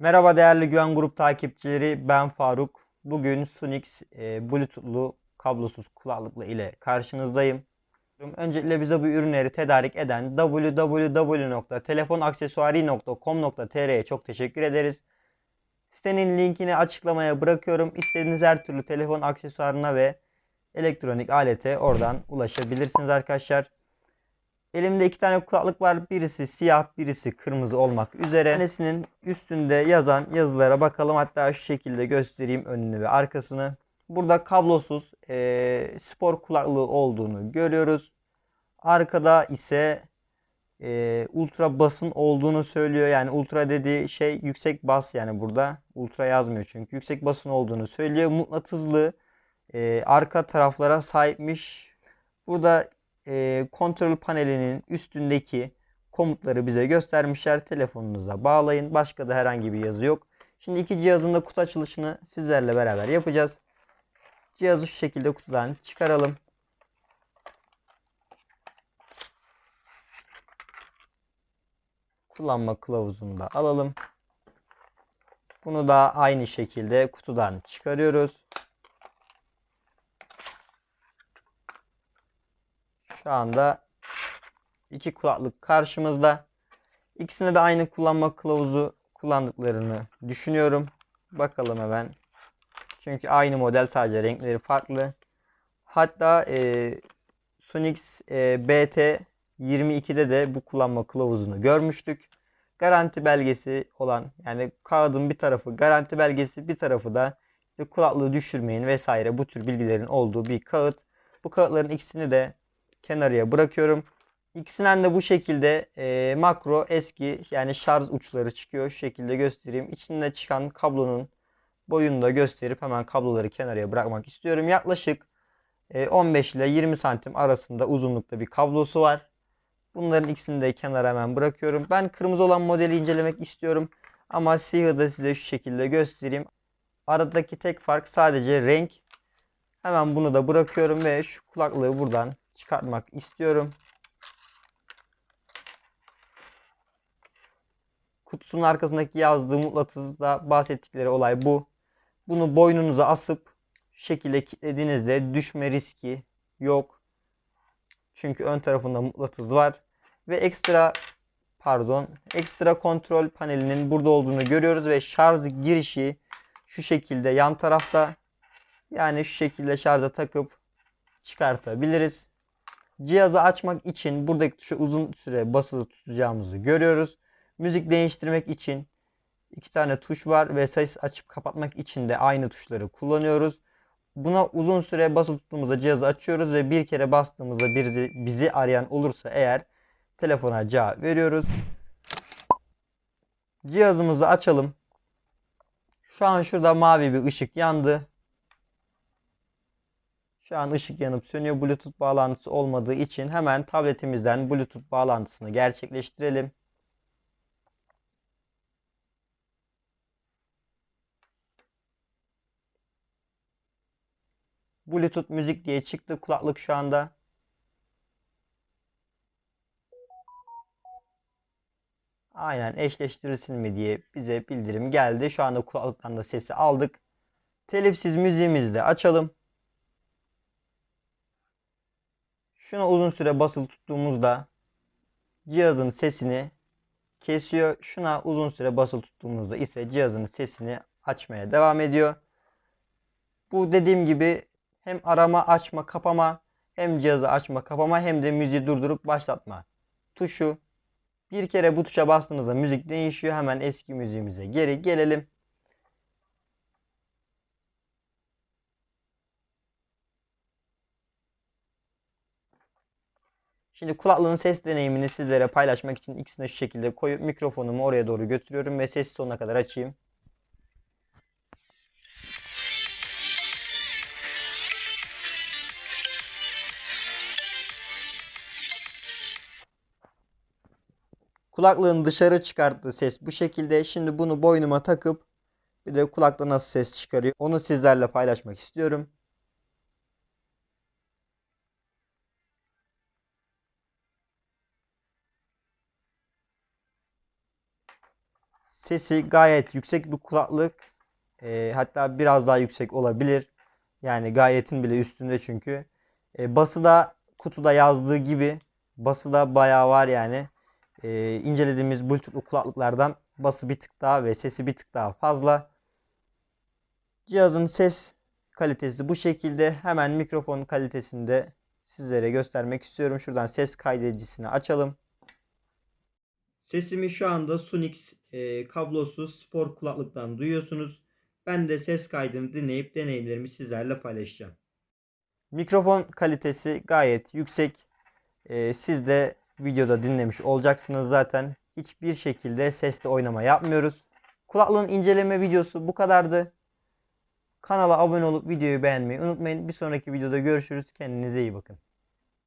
Merhaba değerli Güven Grup takipçileri ben Faruk. Bugün Sunix e, Bluetooth'lu kablosuz kulaklıkla ile karşınızdayım. Öncelikle bize bu ürünleri tedarik eden www.telefonaksesuari.com.tr'ye çok teşekkür ederiz. Sitenin linkini açıklamaya bırakıyorum. İstediğiniz her türlü telefon aksesuarına ve elektronik alete oradan ulaşabilirsiniz arkadaşlar. Elimde iki tane kulaklık var. Birisi siyah, birisi kırmızı olmak üzere. Tanesinin üstünde yazan yazılara bakalım. Hatta şu şekilde göstereyim önünü ve arkasını. Burada kablosuz eee, spor kulaklığı olduğunu görüyoruz. Arkada ise eee, ultra basın olduğunu söylüyor. Yani ultra dediği şey yüksek bas yani burada. Ultra yazmıyor çünkü. Yüksek basın olduğunu söylüyor. Mıknatıslı eee, arka taraflara sahipmiş. Burada e, kontrol panelinin üstündeki komutları bize göstermişler. Telefonunuza bağlayın. Başka da herhangi bir yazı yok. Şimdi iki cihazın da kutu açılışını sizlerle beraber yapacağız. Cihazı şu şekilde kutudan çıkaralım. Kullanma kılavuzunu da alalım. Bunu da aynı şekilde kutudan çıkarıyoruz. Şu anda iki kulaklık karşımızda. İkisine de aynı kullanma kılavuzu kullandıklarını düşünüyorum. Bakalım hemen. Çünkü aynı model sadece renkleri farklı. Hatta e, Sunix e, BT 22'de de bu kullanma kılavuzunu görmüştük. Garanti belgesi olan yani kağıdın bir tarafı garanti belgesi bir tarafı da işte kulaklığı düşürmeyin vesaire bu tür bilgilerin olduğu bir kağıt. Bu kağıtların ikisini de kenarıya bırakıyorum. İkisinden de bu şekilde e, makro eski yani şarj uçları çıkıyor. Şu şekilde göstereyim. İçinde çıkan kablonun boyunu da gösterip hemen kabloları kenarıya bırakmak istiyorum. Yaklaşık e, 15 ile 20 santim arasında uzunlukta bir kablosu var. Bunların ikisini de kenara hemen bırakıyorum. Ben kırmızı olan modeli incelemek istiyorum. Ama siyahı da size şu şekilde göstereyim. Aradaki tek fark sadece renk. Hemen bunu da bırakıyorum ve şu kulaklığı buradan çıkartmak istiyorum. Kutusunun arkasındaki yazdığı mıknatısda bahsettikleri olay bu. Bunu boynunuza asıp şu şekilde kilitlediğinizde düşme riski yok. Çünkü ön tarafında mıknatıs var. Ve ekstra pardon ekstra kontrol panelinin burada olduğunu görüyoruz ve şarj girişi şu şekilde yan tarafta yani şu şekilde şarja takıp çıkartabiliriz. Cihazı açmak için buradaki tuşa uzun süre basılı tutacağımızı görüyoruz. Müzik değiştirmek için iki tane tuş var ve ses açıp kapatmak için de aynı tuşları kullanıyoruz. Buna uzun süre basılı tuttuğumuzda cihazı açıyoruz ve bir kere bastığımızda bizi, bizi arayan olursa eğer telefona cevap veriyoruz. Cihazımızı açalım. Şu an şurada mavi bir ışık yandı. Şu an ışık yanıp sönüyor. Bluetooth bağlantısı olmadığı için hemen tabletimizden Bluetooth bağlantısını gerçekleştirelim. Bluetooth müzik diye çıktı kulaklık şu anda. Aynen eşleştirilsin mi diye bize bildirim geldi. Şu anda kulaklıktan da sesi aldık. Telifsiz müziğimizi de açalım. Şuna uzun süre basılı tuttuğumuzda cihazın sesini kesiyor. Şuna uzun süre basılı tuttuğumuzda ise cihazın sesini açmaya devam ediyor. Bu dediğim gibi hem arama, açma, kapama, hem cihazı açma, kapama hem de müziği durdurup başlatma tuşu. Bir kere bu tuşa bastığınızda müzik değişiyor. Hemen eski müziğimize geri gelelim. Şimdi kulaklığın ses deneyimini sizlere paylaşmak için ikisini şu şekilde koyup mikrofonumu oraya doğru götürüyorum ve sesi sonuna kadar açayım. Kulaklığın dışarı çıkarttığı ses bu şekilde. Şimdi bunu boynuma takıp bir de kulakta nasıl ses çıkarıyor onu sizlerle paylaşmak istiyorum. Sesi gayet yüksek bir kulaklık. Ee, hatta biraz daha yüksek olabilir. Yani gayetin bile üstünde çünkü. Ee, bası da kutuda yazdığı gibi bası da bayağı var yani. Ee, incelediğimiz Bluetooth'lu kulaklıklardan bası bir tık daha ve sesi bir tık daha fazla. Cihazın ses kalitesi bu şekilde. Hemen mikrofon kalitesini de sizlere göstermek istiyorum. Şuradan ses kaydedicisini açalım. Sesimi şu anda Sunix e, kablosuz spor kulaklıktan duyuyorsunuz. Ben de ses kaydını dinleyip deneyimlerimi sizlerle paylaşacağım. Mikrofon kalitesi gayet yüksek. E, siz de videoda dinlemiş olacaksınız zaten. Hiçbir şekilde sesle oynama yapmıyoruz. Kulaklığın inceleme videosu bu kadardı. Kanala abone olup videoyu beğenmeyi unutmayın. Bir sonraki videoda görüşürüz. Kendinize iyi bakın.